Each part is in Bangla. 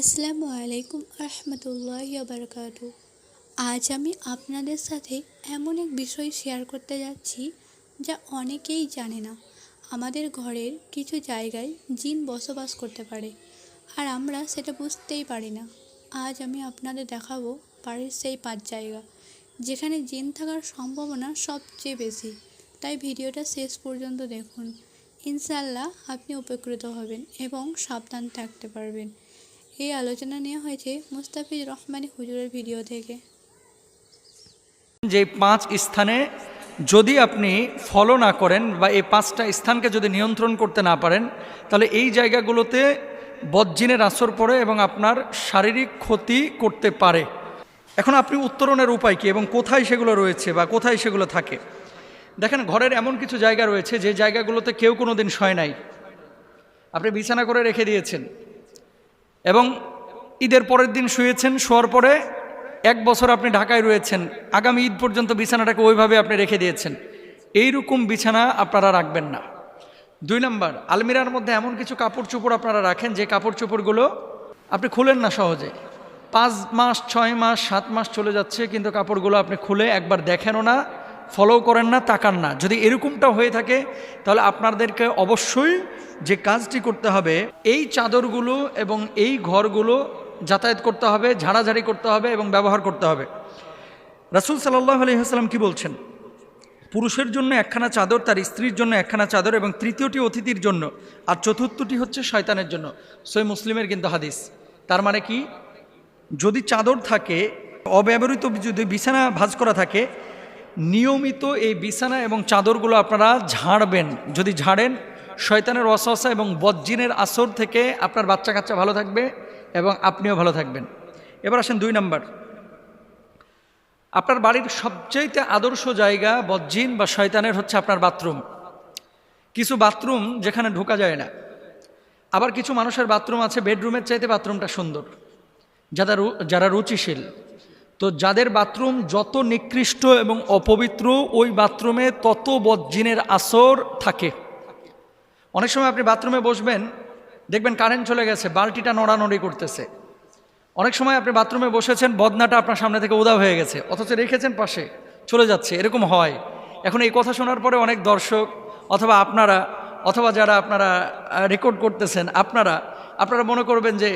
আসসালামু আলাইকুম রহমতুল্লাহ বারকাত। আজ আমি আপনাদের সাথে এমন এক বিষয় শেয়ার করতে যাচ্ছি যা অনেকেই জানে না। আমাদের ঘরের কিছু জায়গায় জিন বসবাস করতে পারে আর আমরা সেটা বুঝতেই পারি না। আজ আমি আপনাদের দেখাবো বাড়ির সেই পাঁচ জায়গা, যেখানে জিন থাকার সম্ভাবনা সবচেয়ে বেশি। তাই ভিডিওটা শেষ পর্যন্ত দেখুন। ইনশাল্লাহ আপনি উপকৃত হবেন এবং সাবধান থাকতে পারবেন। এই আলোচনা নেওয়া হয়েছে মুস্তাফিজ রহমানি হুজুরের ভিডিও থেকে। যে পাঁচ স্থানে যদি আপনি ফলো না করেন বা এই পাঁচটা স্থানকে যদি নিয়ন্ত্রণ করতে না পারেন, তাহলে এই জায়গাগুলোতে বজ্জিনের আসর পড়ে এবং আপনার শারীরিক ক্ষতি করতে পারে। এখন আপনি উত্তরণের উপায় কী এবং কোথায় সেগুলো রয়েছে বা কোথায় সেগুলো থাকে? দেখেন, ঘরের এমন কিছু জায়গা রয়েছে যে জায়গাগুলোতে কেউ কোনো দিন শয় নাই। আপনি বিছানা করে রেখে দিয়েছেন। এবং ঈদের পরের দিন শুয়েছেন, শোয়ার পরে এক বছর আপনি ঢাকায় রয়েছেন, আগামী ঈদ পর্যন্ত বিছানাটাকে ওইভাবে আপনি রেখে দিয়েছেন। এইরকম বিছানা আপনারা রাখবেন না। দুই নম্বর, আলমিরার মধ্যে এমন কিছু কাপড় চোপড় আপনারা রাখেন, যে কাপড় চোপড়গুলো আপনি খুলেন না সহজে। পাঁচ মাস, ছয় মাস, সাত মাস চলে যাচ্ছে, কিন্তু কাপড়গুলো আপনি খুলে একবার দেখেনও না ফলো করেন না, তাকান না। যদি এরকমটা হয়ে থাকে, তাহলে আপনাদেরকে অবশ্যই যে কাজটি করতে হবে, এই চাদরগুলো এবং এই ঘরগুলো যাতায়াত করতে হবে, ঝাড়াঝাড়ি করতে হবে এবং ব্যবহার করতে হবে। রাসুল সাল্লাহ আলহিহাস্লাম কি বলছেন? পুরুষের জন্য একখানা চাদর, তার স্ত্রীর জন্য একখানা চাদর এবং তৃতীয়টি অতিথির জন্য, আর চতুর্থটি হচ্ছে শয়তানের জন্য। সই মুসলিমের কিন্তু হাদিস। তার মানে কি? যদি চাদর থাকে, অব্যবহৃত যদি বিছানা ভাঁজ করা থাকে নিয়মিত এই বিছানা এবং চাদরগুলো আপনারা ঝাড়বেন। যদি ঝাড়েন, শয়তানের অসহসা এবং বজ্জিনের আসর থেকে আপনার বাচ্চা কাচ্চা ভালো থাকবে এবং আপনিও ভালো থাকবেন। এবার আসেন দুই নাম্বার। আপনার বাড়ির সবচাইতে আদর্শ জায়গা বজ্জিন বা শয়তানের হচ্ছে আপনার বাথরুম। কিছু বাথরুম যেখানে ঢোকা যায় না। আবার কিছু মানুষের বাথরুম আছে, বেডরুমের চাইতে বাথরুমটা সুন্দর। যারা যারা রুচিশীল। তো যাদের বাথরুম যত নিকৃষ্ট এবং অপবিত্র, ওই বাথরুমে তত বজ্জিনের আসর থাকে। অনেক সময় আপনি বাথরুমে বসবেন, দেখবেন কারেন্ট চলে গেছে, বালতিটা নড়ানড়ি করতেছে। অনেক সময় আপনি বাথরুমে বসেছেন, বদনাটা আপনার সামনে থেকে উদা হয়ে গেছে, অথচ রেখেছেন পাশে, চলে যাচ্ছে, এরকম হয়। এখন এই কথা শোনার পরে অনেক দর্শক, অথবা আপনারা, অথবা যারা আপনারা রেকর্ড করতেছেন, আপনারা আপনারা মনে করবেন যে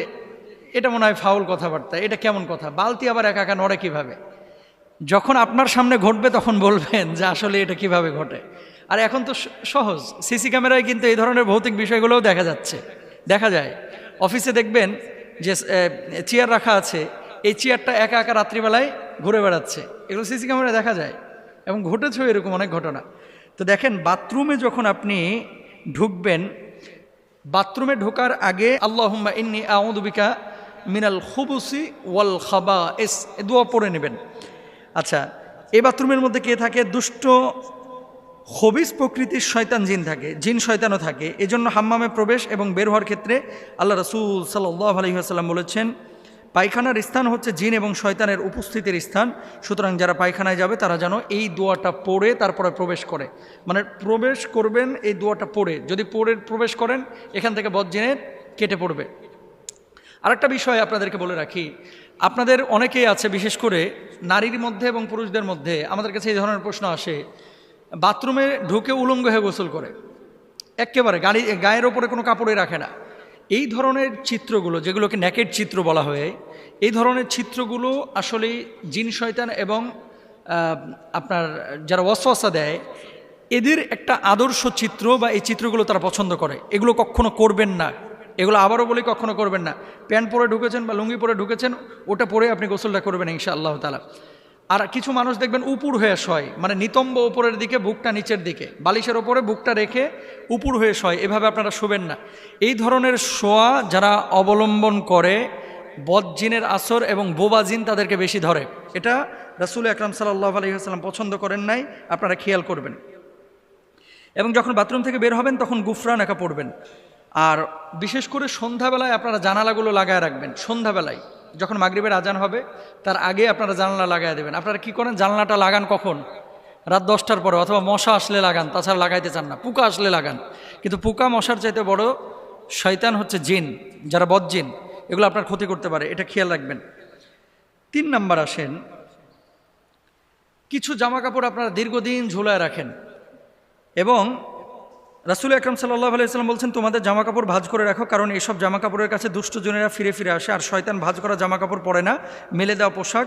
এটা মনে হয় ফাউল কথাবার্তা, এটা কেমন কথা? বালতি আবার একা একা নড়ে কীভাবে? যখন আপনার সামনে ঘটবে তখন বলবেন যে আসলে এটা কীভাবে ঘটে। আর এখন তো সহজ, সিসি ক্যামেরায় কিন্তু এই ধরনের ভৌতিক বিষয়গুলোও দেখা যাচ্ছে। দেখা যায়, অফিসে দেখবেন যে চেয়ার রাখা আছে, এই চেয়ারটা একা একা রাত্রিবেলায় ঘুরে বেড়াচ্ছে। এগুলো সিসি ক্যামেরায় দেখা যায়, এবং ঘটেছেও এরকম অনেক ঘটনা। তো দেখেন, বাথরুমে যখন আপনি ঢুকবেন, বাথরুমে ঢোকার আগে, আল্লাহুম্মা ইন্নি আউদুবিকা মিনাল খুবুসি ওয়াল খাবা এস দোয়া পড়ে নেবেন। আচ্ছা এই বাথরুমের মধ্যে কে থাকে? দুষ্ট হবিস প্রকৃতির শয়তান জিন থাকে, জিন শয়তানও থাকে। এজন্য হাম্মামে প্রবেশ এবং বের হওয়ার ক্ষেত্রে আল্লাহ রসুল সাল্লাহ আলহিহাসাল্লাম বলেছেন, পায়খানার স্থান হচ্ছে জিন এবং শয়তানের উপস্থিতির স্থান। সুতরাং যারা পায়খানায় যাবে, তারা যেন এই দোয়াটা পড়ে, তারপরে প্রবেশ করে। মানে প্রবেশ করবেন, এই দোয়াটা পড়ে। যদি পড়ে, প্রবেশ করেন, এখান থেকে বজ্জিনের কেটে পড়বে। আরেকটা বিষয় আপনাদেরকে বলে রাখি। আপনাদের অনেকেই আছে, বিশেষ করে নারীর মধ্যে এবং পুরুষদের মধ্যে, আমাদের কাছে এই ধরনের প্রশ্ন আসে, বাথরুমে ঢুকে উলঙ্গ হয়ে গোসল করে। একেবারে গাড়ি, গায়ের ওপরে কোনো কাপড়ে রাখে না। এই ধরনের চিত্রগুলো, যেগুলোকে ন্যাকেট চিত্র বলা হয়, এই ধরনের চিত্রগুলো আসলে জিন শয়তান এবং আপনার যারা ওয়াসওয়াসা দেয়, এদের একটা আদর্শ চিত্র বা এই চিত্রগুলো তারা পছন্দ করে। এগুলো কখনো করবেন না। এগুলো আবারও বলি, কখনো করবেন না। প্যান্ট পরে ঢুকেছেন বা লুঙ্গি পরে ঢুকেছেন, ওটা পরে আপনি গোসলটা করবেন ইনশা আল্লাহ তালা আর কিছু মানুষ দেখবেন উপুর হয়ে শয় মানে নিতম্ব উপরের দিকে, বুকটা নিচের দিকে। বালিশের ওপরে বুকটা রেখে উপুর হয়ে শয়, এভাবে আপনারা শোবেন না। এই ধরনের শোয়া যারা অবলম্বন করে, বদজিনের আসর এবং বোবাজিন তাদেরকে বেশি ধরে। এটা রাসুল আকরাম সাল্লাহ আলহিহাস্লাম পছন্দ করেন নাই, আপনারা খেয়াল করবেন। এবং যখন বাথরুম থেকে বের হবেন, তখন গুফরান একা পড়বেন। আর বিশেষ করে সন্ধ্যাবেলায় আপনারা জানালাগুলো লাগায় রাখবেন, সন্ধ্যাবেলায়। যখন মাগরিবের আজান হবে, তার আগে আপনারা জানালা লাগায় দেবেন। আপনারা কি করেন, জানলাটা লাগান কখন? রাত দশটার পরে, অথবা মশা আসলে লাগান, তাছাড়া লাগাইতে চান না, পোকা আসলে লাগান। কিন্তু পোকা মশার চাইতে বড় শয়তান হচ্ছে জিন, যারা বদ জিন এগুলো আপনার ক্ষতি করতে পারে, এটা খেয়াল রাখবেন। তিন নাম্বার আসেন, কিছু জামা কাপড় আপনারা দীর্ঘদিন ঝোলায় রাখেন এবং রাসুল আকরম সাল্লাহ আলাইসাল্লাম বলছেন, তোমাদের জামা কাপড় ভাজ করে রাখো, কারণ এসব জামা কাপড়ের কাছে দুষ্টজনেরা ফিরে ফিরে আসে। আর শয়তান ভাজ করা জামা কাপড় পরে না, মেলে দেওয়া পোশাক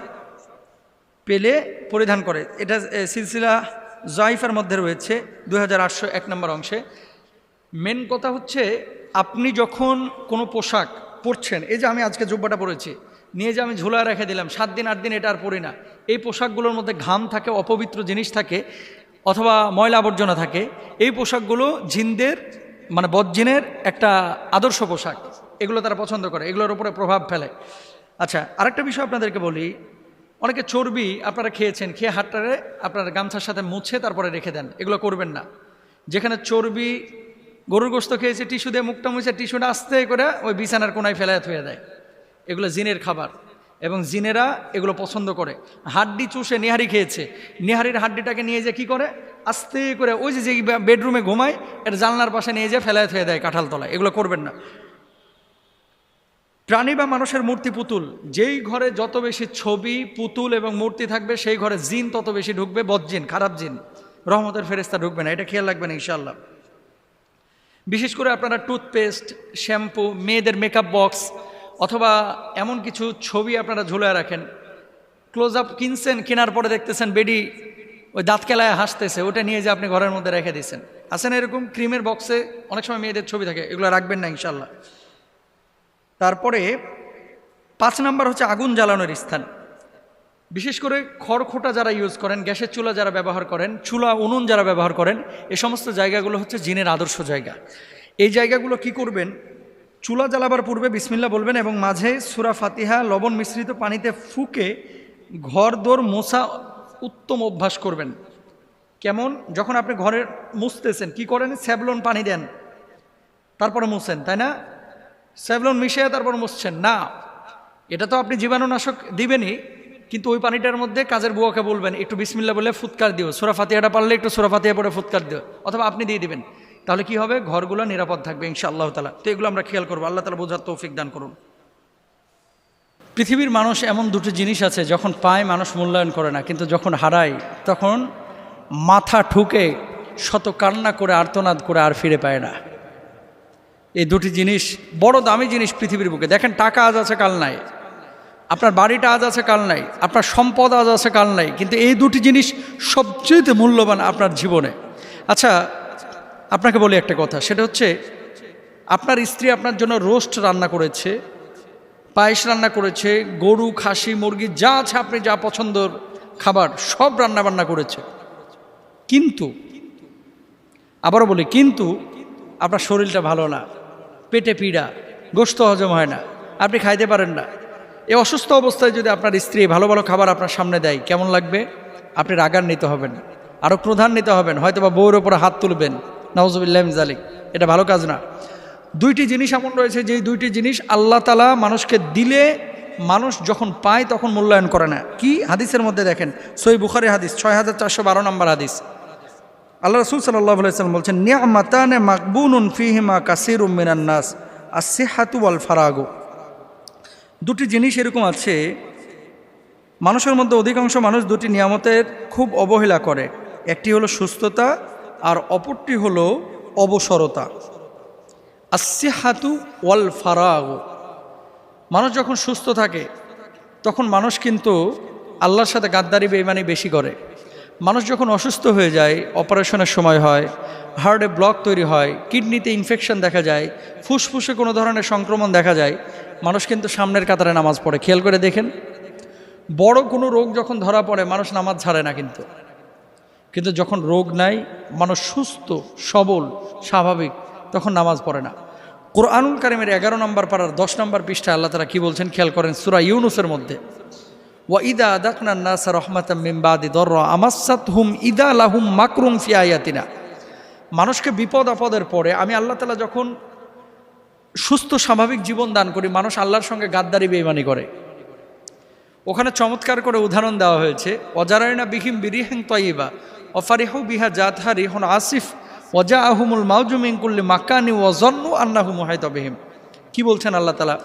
পেলে পরিধান করে। এটা সিলসিলা জয়ফের মধ্যে রয়েছে দু এক নম্বর অংশে। মেন কথা হচ্ছে, আপনি যখন কোনো পোশাক পরছেন, এই যে আমি আজকে জুব্বাটা পরেছি, নিয়ে যে আমি ঝোলা রেখে দিলাম, সাত দিন, আট দিন এটা আর পরি না। এই পোশাকগুলোর মধ্যে ঘাম থাকে, অপবিত্র জিনিস থাকে। অথবা ময়লা আবর্জনা থাকে, এই পোশাকগুলো জিনদের মানে বজ্জিনের একটা আদর্শ পোশাক। এগুলো তারা পছন্দ করে, এগুলোর উপরে প্রভাব ফেলে। আচ্ছা আরেকটা বিষয় আপনাদেরকে বলি, অনেকে চর্বি আপনারা খেয়েছেন, খেয়ে হাতটারে আপনার গামছার সাথে মুছে তারপরে রেখে দেন, এগুলো করবেন না। যেখানে চর্বি, গরুর গোস্ত খেয়েছে, টিস্যু দিয়ে মুখটা মুছে, টিস্যুটা আস্তে করে ওই বিছানার কোনায় ফেলায় থুয়ে দেয়। এগুলো জিনের খাবার। এবং জিনেরা এগুলো পছন্দ করে। হাড্ডি চুষে নেহারি খেয়েছে। নেহারির হাড্ডিটাকে নিয়ে যে কি করে? আস্তে করে ওই যে যে বেডরুমে ঘুমায়, এর জানলার পাশে নিয়ে যে ফেলায় থুয়ে দেয় কাঁঠাল তলায় এগুলো করবেন না। প্রাণী বা মানুষের মূর্তি পুতুল। যেই ঘরে যত বেশি ছবি, পুতুল এবং মূর্তি থাকবে, সেই ঘরে জিন তত বেশি ঢুকবে বদজিন খারাপ জিন। রহমতের ফেরেস্তা ঢুকবে না। এটা খেয়াল রাখবেন ইনশাল্লাহ বিশেষ করে আপনারা টুথপেস্ট, শ্যাম্পু, মেয়েদের মেকআপ বক্স অথবা এমন কিছু ছবি আপনারা ঝুলে রাখেন। ক্লোজ আপ কিনছেন, কেনার পরে দেখতেছেন বেডি ওই দাঁত কেলায় হাসতেছে, ওটা নিয়ে যে আপনি ঘরের মধ্যে রেখে দিয়েছেন। আসেন এরকম ক্রিমের বক্সে অনেক সময় মেয়েদের ছবি থাকে, এগুলো রাখবেন না ইনশাল্লাহ তারপরে পাঁচ নাম্বার হচ্ছে আগুন জ্বালানোর স্থান। বিশেষ করে খড়খোটা যারা ইউজ করেন, গ্যাসের চুলা যারা ব্যবহার করেন, চুলা, উনুন যারা ব্যবহার করেন, এ সমস্ত জায়গাগুলো হচ্ছে জিনের আদর্শ জায়গা। এই জায়গাগুলো কি করবেন? চুলা জ্বালাবার পূর্বে বিসমিল্লা বলবেন এবং মাঝে সুরা ফাতিহা লবণ মিশ্রিত পানিতে ফুকে ঘর দোর মোছা উত্তম অভ্যাস করবেন। কেমন? যখন আপনি ঘরে মুছতেছেন, কি করেন? স্যাবলন পানি দেন, তারপরে মুছেন, তাই না? স্যাভলন মিশিয়ে তারপর মুছছেন। না, এটা তো আপনি জীবাণুনাশক দিবেনই, কিন্তু ওই পানিটার মধ্যে কাজের বুয়াকে বলবেন, একটু বিসমিল্লা বলে ফুৎকার দিও। সুরা ফাতিহাটা পারলে একটু সুরা ফাতিহা পরে ফুৎকার দিও, অথবা আপনি দিয়ে দিবেন। তাহলে কি হবে? ঘরগুলো নিরাপদ থাকবে ইনশা আল্লাহ তালা তো এগুলো আমরা খেয়াল করব। আল্লাহ তালা বোঝার তৌফিক দান করুন। পৃথিবীর মানুষ এমন দুটো জিনিস আছে, যখন পায় মানুষ মূল্যায়ন করে না, কিন্তু যখন হারায়, তখন মাথা ঠুকে শত কান্না করে, আর্তনাদ করে আর ফিরে পায় না। এই দুটি জিনিস বড় দামি জিনিস পৃথিবীর বুকে। দেখেন, টাকা আজ আছে, কাল নাই। আপনার বাড়িটা আজ আছে, কাল নাই। আপনার সম্পদ আজ আছে, কাল নাই। কিন্তু এই দুটি জিনিস সবচেয়ে মূল্যবান আপনার জীবনে। আচ্ছা আপনাকে বলি একটা কথা, সেটা হচ্ছে আপনার স্ত্রী আপনার জন্য রোস্ট রান্না করেছে, পায়েস রান্না করেছে, গরু, খাসি, মুরগি, যা আছে আপনি যা পছন্দর খাবার সব রান্না বান্না করেছে। কিন্তু, আবারও বলি, কিন্তু আপনার শরীরটা ভালো না, পেটে পীড়া, গোস্ত হজম হয় না, আপনি খাইতে পারেন না। এই অসুস্থ অবস্থায় যদি আপনার স্ত্রী ভালো ভালো খাবার আপনার সামনে দেয়, কেমন লাগবে? আপনি রাগান্বিত হবেন, আরও প্রধান নিতে হবেন হয়তো বা বউর ওপরে হাত তুলবেন নওয়াজবিল্লাহ জালিক এটা ভালো কাজ না। দুইটি জিনিস এমন রয়েছে যে দুইটি জিনিস আল্লাহ তালা মানুষকে দিলে মানুষ যখন পায় তখন মূল্যায়ন করে না। কি হাদিসের মধ্যে দেখেন? সই বুখারি হাদিস, ছয় হাজার চারশো বারো নম্বর হাদিস। আল্লাহ রসুল সাল্লাম বলছেন, নিয়ামাতানে মাকবুনুন ফিহিমা কাসির উম্মিনান নাস আসিহাতু আল ফারাগো। দুটি জিনিস এরকম আছে, মানুষের মধ্যে অধিকাংশ মানুষ দুটি নিয়ামতের খুব অবহেলা করে। একটি হলো সুস্থতা আর অপরটি হল অবসরতা। আসিহাতু ওয়াল ফারাগো মানুষ যখন সুস্থ থাকে, তখন মানুষ কিন্তু আল্লাহর সাথে গাদ্দারি বেইমানি বেশি করে। মানুষ যখন অসুস্থ হয়ে যায়, অপারেশনের সময় হয়, হার্টে ব্লক তৈরি হয়, কিডনিতে ইনফেকশন দেখা যায়, ফুসফুসে কোনো ধরনের সংক্রমণ দেখা যায়, মানুষ কিন্তু সামনের কাতারে নামাজ পড়ে। খেয়াল করে দেখেন, বড় কোনো রোগ যখন ধরা পড়ে, মানুষ নামাজ ছাড়ে না কিন্তু। কিন্তু যখন রোগ নাই, মানুষ সুস্থ, সবল, স্বাভাবিক, তখন নামাজ পড়ে না। কোরআনুল কারিমের এগারো নম্বর পাড়ার দশ নম্বর পৃষ্ঠা আল্লাহ তারা কী বলছেন? খেয়াল করেন, সুরা ইউনুসের মধ্যে। ওয়া ইদা আদাকনা নাসা রহমাতাম মিমবাদি দর আমাসাত হুম ইদা লাহুম মাকরুম ফিয়ায়াতিনা মানুষকে বিপদ আপদের পরে আমি আল্লাহ তালা যখন সুস্থ, স্বাভাবিক জীবন দান করি, মানুষ আল্লাহর সঙ্গে গাদ্দারি বেইমানি করে। ওখানে চমৎকার করে উদাহরণ দেওয়া হয়েছে অজারায়না বিহিম বিরিহেং তয়িবা, অফারিহু বিহা জাতহা রিহন আসিফ ওজা আহমুল মাউজুমিং কুল্লি মাক্কানি ওজন্নু আন্নাহু মুহাইত বিহিম। কি বলছেন আল্লাহ তালা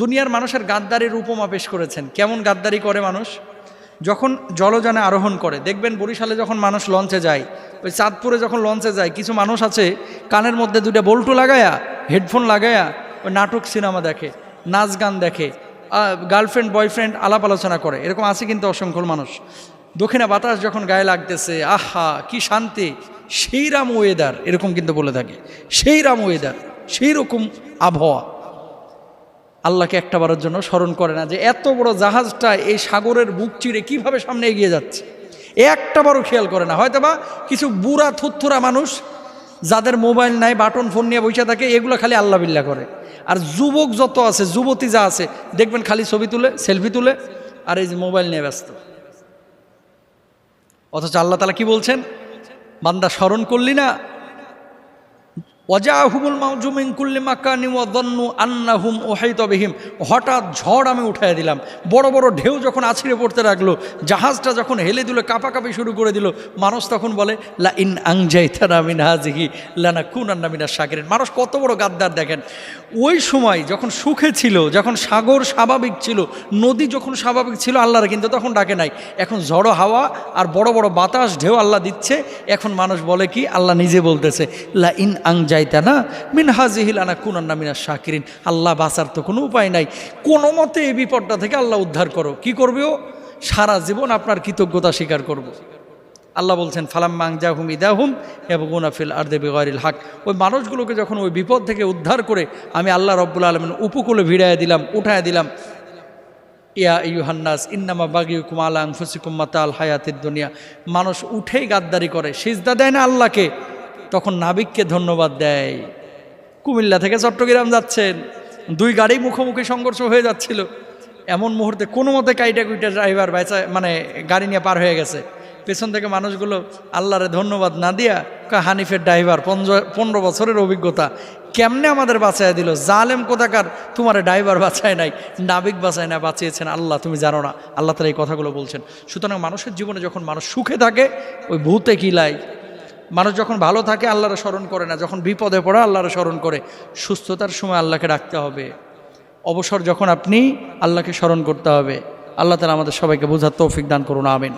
দুনিয়ার মানুষের গাদ্দারির উপমা পেশ করেছেন। কেমন গাদ্দারি করে মানুষ? যখন জলযানে আরোহণ করে, দেখবেন বরিশালে যখন মানুষ লঞ্চে যায়, ওই চাঁদপুরে যখন লঞ্চে যায়, কিছু মানুষ আছে, কানের মধ্যে দুটো বল্টু লাগায়া, হেডফোন লাগায়া, ওই নাটক সিনেমা দেখে, নাচ গান দেখে গার্লফ্রেন্ড বয়ফ্রেন্ড আলাপ আলোচনা করে। এরকম আছে কিন্তু অসংখ্য মানুষ। দক্ষিণা বাতাস যখন গায়ে লাগতেছে, আহা, কি শান্তি। সেই রাম ওয়েদার এরকম কিন্তু বলে থাকে। সেই রাম ওয়েদার সেই রকম আবহাওয়া। আল্লাহকে একটা বারের জন্য স্মরণ করে না যে এত বড় জাহাজটা এই সাগরের বুক চিরে কীভাবে সামনে এগিয়ে যাচ্ছে। একটা বারও খেয়াল করে না। হয়তো বা কিছু বুড়া থুত্থুরা মানুষ যাদের মোবাইল নাই, বাটন, ফোন নিয়ে বসে থাকে, এগুলো খালি আল্লাহ বিল্লাহ করে। আর যুবক যত আছে, যুবতী যা আছে, দেখবেন খালি ছবি তুলে, সেলফি তুলে, আর এই যে মোবাইল নিয়ে ব্যস্ত। অথচ আল্লাহ তালা কি বলছেন? বান্দা স্মরণ করলি না অজাহুমুল মাউজুমিন কুল্লি মাকানি ওয়াদন্নু আন্নাহুম ওহাইতবিহিম হঠাৎ ঝড় আমি উঠাই দিলাম। বড় বড় ঢেউ যখন আছড়ে পড়তে লাগল, জাহাজটা যখন হেলে দিল, কাঁপাকাঁপি শুরু করে দিল, মানুষ তখন বলে, লা ইন আংজাইতানা মিন হাজিহি লানা কুন আন্না মিনা সাকিরেন মানুষ কত বড় গাদ্দার দেখেন। ওই সময় যখন সুখে ছিল, যখন সাগর স্বাভাবিক ছিল, নদী যখন স্বাভাবিক ছিল আল্লাহর, কিন্তু তখন ডাকে নাই। এখন ঝড়ো হাওয়া আর বড় বড় বাতাস ঢেউ আল্লাহ দিচ্ছে। এখন মানুষ বলে কি, আল্লাহ নিজে বলতেছে, লা ইন আং যাইতা না, মিন হাজিহিল আনা কুনান্না মিনা শাকিরিন। আল্লাহ বাঁচার তো কোনো উপায় নাই। কোনো মতে এই বিপদটা থেকে আল্লাহ উদ্ধার করো। কি করবে ও? সারা জীবন আপনার কৃতজ্ঞতা স্বীকার করব। আল্লাহ বলছেন ফালাম মাংজাহুম ইদাহুম এবং উনাফিল আর দেবে গরিল হাক। ওই মানুষগুলোকে যখন ওই বিপদ থেকে উদ্ধার করে আমি আল্লাহ রব্বুল আলমিন উপকূলে ভিড়াইয়া দিলাম উঠায় দিলাম। ইয়া ইউহান্নাস ইন্নামা বাগি কুমালা আংফুসিকুম্মাতা আল হায়াতের দুনিয়া। মানুষ উঠেই গাদ্দারি করে, সিজদা দেয় না আল্লাহকে। তখন নাবিককে ধন্যবাদ দেয়। কুমিল্লা থেকে চট্টগ্রাম যাচ্ছেন। দুই গাড়ি মুখোমুখি সংঘর্ষ হয়ে যাচ্ছিল। এমন মুহূর্তে কোনো মতে কাইটা কুইটা ড্রাইভার বেচা মানে গাড়ি নিয়ে পার হয়ে গেছে। পেছন থেকে মানুষগুলো আল্লাহরে ধন্যবাদ না দিয়া হানিফের ড্রাইভার পনেরো বছরের অভিজ্ঞতা কেমনে আমাদের বাঁচায় দিল? জালেম কোথাকার? তোমার ড্রাইভার বাঁচায় নাই, নাবিক বাঁচায় না, বাঁচিয়েছেন আল্লাহ, তুমি জানো না। আল্লাহ তালা এই কথাগুলো বলছেন। সুতরাং মানুষের জীবনে যখন মানুষ সুখে থাকে, ওই ভূতে কিলাই মানুষ যখন ভালো থাকে, আল্লাহরে স্মরণ করে না। যখন বিপদে পড়ে, আল্লাহরে স্মরণ করে। সুস্থতার সময় আল্লাহকে ডাকতে হবে। অবসর যখন আপনি, আল্লাহকে স্মরণ করতে হবে। আল্লাহ তালা আমাদের সবাইকে বোঝার তৌফিক দান করুন, আমিন।